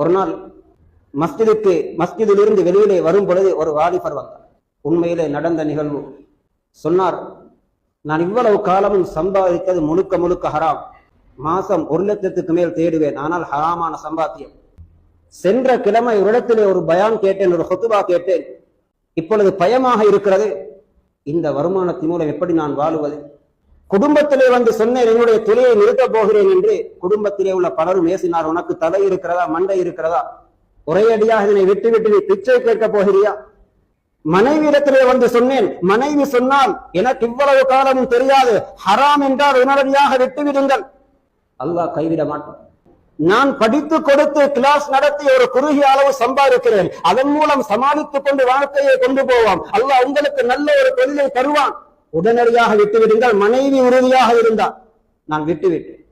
ஒரு நாள் மஸ்ஜிதுக்கு மஸ்ஜிதிலிருந்து வெளியிலே வரும் பொழுது ஒரு வாலிபர் வந்தார். உண்மையிலே நடந்த நிகழ்வு. சொன்னார் நான் இவ்வளவு காலமும் சம்பாதித்தது முழுக்க முழுக்க ஹராம். மாசம் ஒரு லட்சத்துக்கு மேல் தேடுவேன். ஆனால் ஹராமான சம்பாத்தியம். சென்ற கிழமை ஒரு இடத்திலே ஒரு பயான் கேட்டேன் ஒரு ஹொத்துபா கேட்டேன். இப்பொழுது பயமாக இருக்கிறது. இந்த வருமானத்தின் மூலம் எப்படி நான் வாழுவது? குடும்பத்திலே வந்து சொன்னேன் என்னுடைய தொழிலை நிறுத்தப் போகிறேன் என்று. குடும்பத்திலே உள்ள பலரும் ஏசினார் உனக்கு தலை இருக்கிறதா? மண்டை இருக்கிறதா? ஒரேடியாக இதனை விட்டு விட்டு நீ பிச்சை கேட்க போகிறியா? மனைவியிடத்திலே வந்து சொன்னேன் மனைவி சொன்னால் எனக்கு இவ்வளவு காலமும் தெரியாது. ஹராம் என்றால் உடனடியாக விட்டுவிடுங்கள். அல்லாஹ் கைவிட மாட்டான். நான் படித்து கொடுத்து கிளாஸ் நடத்தி ஒரு குறுகிய அளவு சம்பாதிக்கிறேன். அதன் மூலம் சமாளித்துக் கொண்டு வாழ்க்கையை கொண்டு போவோம் அல்லாஹ் உங்களுக்கு நல்ல ஒரு தொழிலை தருவான். உடனடியாக விட்டுவிடுங்கள் மனைவி உறுதியாக இருந்தால் நான் விட்டுவிட்டேன்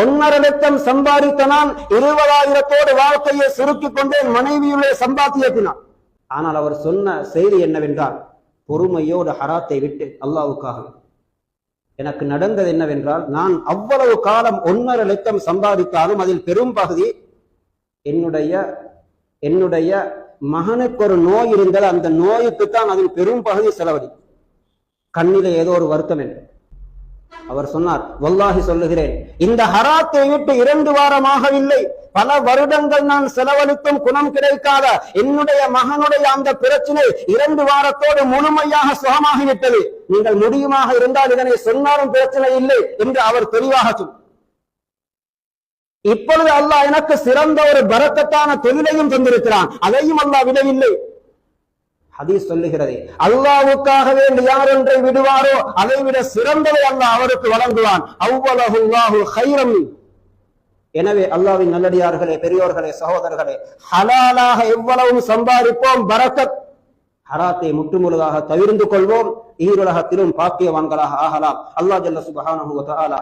ஒன்னரை லட்சம் சம்பாதித்த நான் இருபதாயிரத்தோடு வாழ்க்கையை சுருக்கிக் கொண்டேன். மனைவியுடைய சம்பாத்தியத்தினான் ஆனால் அவர் சொன்ன செய்தி என்னவென்றால் பொறுமையோடு ஹராத்தை விட்டு அல்லாவுக்காக. எனக்கு நடந்தது என்னவென்றால் நான் அவ்வளவு காலம் ஒன்னரை லட்சம் சம்பாதித்தாலும் அதில் பெரும் பகுதி என்னுடைய என்னுடைய மகனுக்கு ஒரு நோய் இருந்தது. அந்த நோய்க்குத்தான் அதில் பெரும் பகுதி செலவழி கண்ணில ஏதோ ஒரு வருத்தம் என்று. அவர் சொன்னார் வல்லாஹி சொல்லுகிறேன் இந்த ஹராத்தை விட்டு இரண்டு வாரமாகவில்லை. பல வருடங்கள் நான் செலவழித்தும் குணம் கிடைக்காத என்னுடைய மகனுடைய அந்த பிரச்சனை இரண்டு வாரத்தோடு முழுமையாக சுகமாகிவிட்டது. நீங்கள் முடியுமாக இருந்தால் இதனை சொன்னாலும் பிரச்சனை இல்லை என்று அவர் தெளிவாக சொன்னார். இப்பொழுது அல்லாஹ் எனக்கு சிறந்த ஒரு பரக்கத்தான தொழிலையும் தந்திருக்கிறான். அதையும் அல்லாஹ் விடவில்லை. ஹதீஸ் சொல்லுகிறது. அல்லாவுக்காக வேண்டி யார் ஒன்றை விடுவாரோ அதை விட சிறந்ததை அல்லாஹ் அவருக்கு வழங்குவான். அவ்வளவு ஹைரம். எனவே அல்லாவின் நல்லடியார்களே பெரியோர்களே சகோதரர்களே ஹலாலாக எவ்வளவு சம்பாதிப்போம் பரக்கத் ஹராத்தை முற்றுமுழுதாக தவிர்ந்து கொள்வோம் ஈருலகத்திலும் பாக்கியவான்களாக ஆகலாம். அல்லாஹ் ஜல்ல சுபஹானஹு வ தஆலா